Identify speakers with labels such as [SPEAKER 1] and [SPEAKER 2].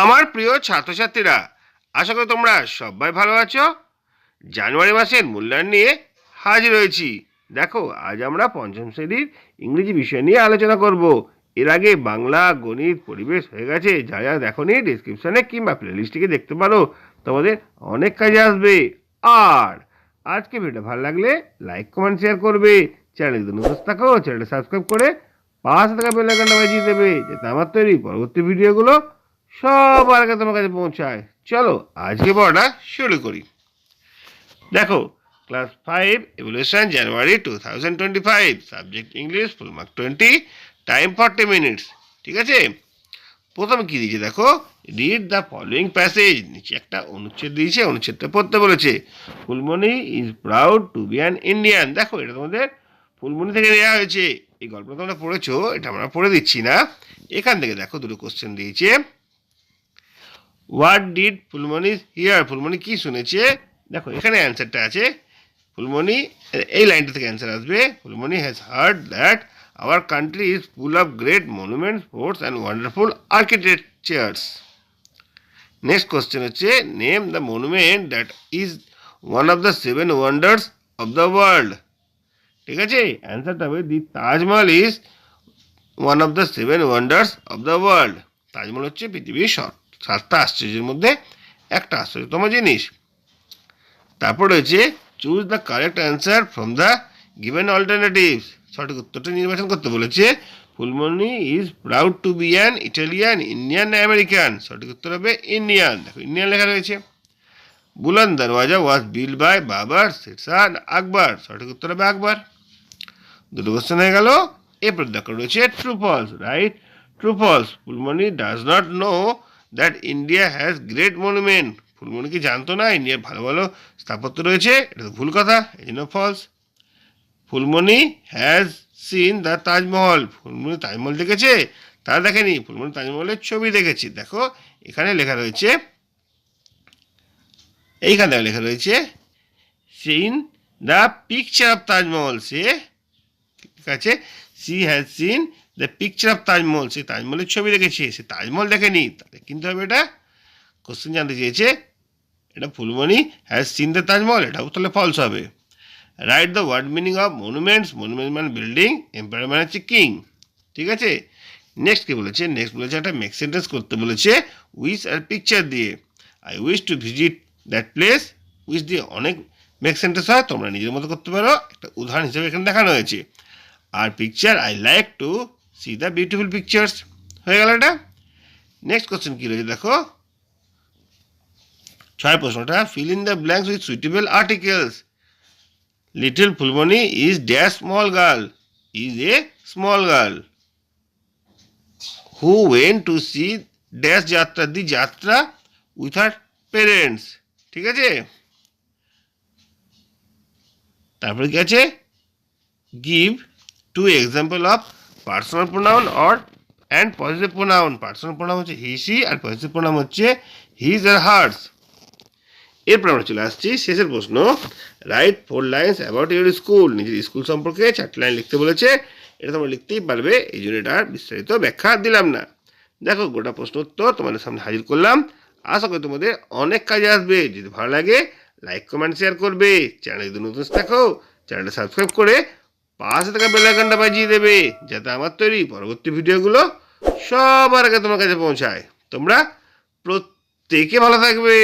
[SPEAKER 1] আমার প্রিয় ছাত্রছাত্রীরা, আশা করি তোমরা সবাই ভালো আছো। জানুয়ারি মাসের মূল্যায়ন নিয়ে হাজির হয়েছি। দেখো, আজ আমরা পঞ্চম শ্রেণির ইংরেজি বিষয় নিয়ে আলোচনা করব। এর আগে বাংলা, গণিত, পরিবেশ হয়ে গেছে। যা যা দেখোনি ডিসক্রিপশানে কিংবা প্লেলিস্টে দেখতে পারো। তোমাদের অনেক কাজে আসবে। আর আজকে ভিডিও ভালো লাগলে লাইক কমেন্ট শেয়ার করবে। চ্যানেল নতুন থাকো চ্যানেলটা সাবস্ক্রাইব করে পাশে থাকা বেল বাজিয়ে দেবে, যাতে আমার তৈরি পরবর্তী ভিডিওগুলো সবার আগে তোমার কাছে পৌঁছায়। চলো, আজকে পড়াটা শুরু করি। দেখো class five evaluation January two thousand twenty five subject English full mark twenty time forty minutes ঠিক আছে? প্রথমে কী দিয়েছে দেখো? রিড দ্য ফলোয়িং প্যাসেজ নিচে একটা অনুচ্ছেদ দিয়েছে, অনুচ্ছেদটা পড়তে বলেছে। Phulmoni is proud to be an Indian দেখো, এটা তোমাদের ফুলমণি থেকে নেওয়া হয়েছে। এই গল্পটা তোমরা পড়েছো, এটা আমরা পড়ে দিচ্ছি না। এখান থেকে দেখো, দুটো কোশ্চেন দিয়েছে। What did Phulmoni hear Phulmoni কি শুনেছে? দেখো, এখানে অ্যান্সারটা আছে। ফুলমণি এই লাইনটা থেকে অ্যান্সার আসবে। Phulmoni has heard that our country is full of great monument forts and wonderful architectures next question হচ্ছে name the monument that is one of the seven wonders of the world ঠিক আছে? অ্যান্সারটা হবে the Taj Mahal is one of the seven wonders of the world Taj Mahal হচ্ছে পৃথিবীর সব- সাতটা আশ্চর্যের মধ্যে একটা আশ্চর্যতম জিনিস। তারপর রয়েছে choose the correct answer from the given alternatives সঠিক উত্তরটা নির্বাচন করতে বলেছে Phulmoni is proud to be an Italian Indian American সঠিক উত্তর হবে ইন্ডিয়ান দেখো ইন্ডিয়ান লেখা রয়েছে। বুলন দরওয়াজা ওয়াজ বিল বাই বাবার শেরশাহ আকবর। সঠিক উত্তর হবে আকবর। দুটো কোশ্চেন হয়ে গেল। এরপর দেখো রয়েছে true false right true false Phulmoni does not know that India has great monument Phulmoni কি জানতো না? ইন্ডিয়ার ভালো ভালো স্থাপত্য রয়েছে। এটা তো ভুল কথা, এই জন্য false Phulmoni has seen the Taj Mahal Phulmoni Taj Mahal দেখেছে? তা দেখেনি। ফুলমনি তাজমহলের ছবি দেখেছি। দেখো, এখানে লেখা রয়েছে, এইখানে লেখা রয়েছে seen the picture of Taj Mahal সে, ঠিক আছে she has seen the picture of Taj Mahal সে তাজমহলের ছবি দেখেছে, সে তাজমহল দেখেনি। তাহলে কিন্তু হবে এটা? কোশ্চেন জানতে চেয়েছে। এটা Phulmoni has seen the Taj Mahal এটাও তাহলে ফলস হবে। Right the word meaning of monuments monument মানে বিল্ডিং এম্পায়ার মানে হচ্ছে কিং ঠিক আছে? নেক্সট কী বলেছে? নেক্সট বলেছে একটা মেক সেন্টেন্স করতে বলেছে উইস আর পিকচার দিয়ে। I wish to visit that place wish দিয়ে অনেক মেক সেন্টেন্স হয়, তোমরা নিজের মতো করতে পারো। একটা উদাহরণ হিসেবে এখানে দেখানো হয়েছে। আর picture I like to see the beautiful pictures হয়ে গেল এটা? নেক্সট কোশ্চেন কী রয়েছে? দেখো। ছয় প্রশ্নটা। Fill in the blanks with suitable articles little Phulmoni is dash small girl is a small girl who went to see dash jatra the jatra with her parents ঠিক আছে? তারপরে কি আছে? Give two example of personal pronoun or and positive pronoun personal pronoun হচ্ছে he she আর positive pronoun হচ্ছে his আর hers এরপর আমরা চলে আসছি শেষের প্রশ্ন। Write four lines about your school নিজের স্কুল সম্পর্কে চারটি লাইন লিখতে বলেছে। এটা তোমরা লিখতেই পারবে। এই জন্য এটা আর বিস্তারিত ব্যাখ্যা দিলাম না। দেখো, গোটা প্রশ্ন উত্তর তোমাদের সামনে হাজির করলাম। আশা করি তোমাদের অনেক কাজে আসবে। যদি ভালো লাগে লাইক কমেন্ট শেয়ার করবে। চ্যানেল যদি নতুন থাকো, চ্যানেলটা সাবস্ক্রাইব করে পাশে থাকা বেলাইকনটা বাজিয়ে দেবে, যাতে আমার তৈরি পরবর্তী ভিডিওগুলো সবার আগে তোমার কাছে পৌঁছায়। তোমরা প্রত্যেকে ভালো থাকবে।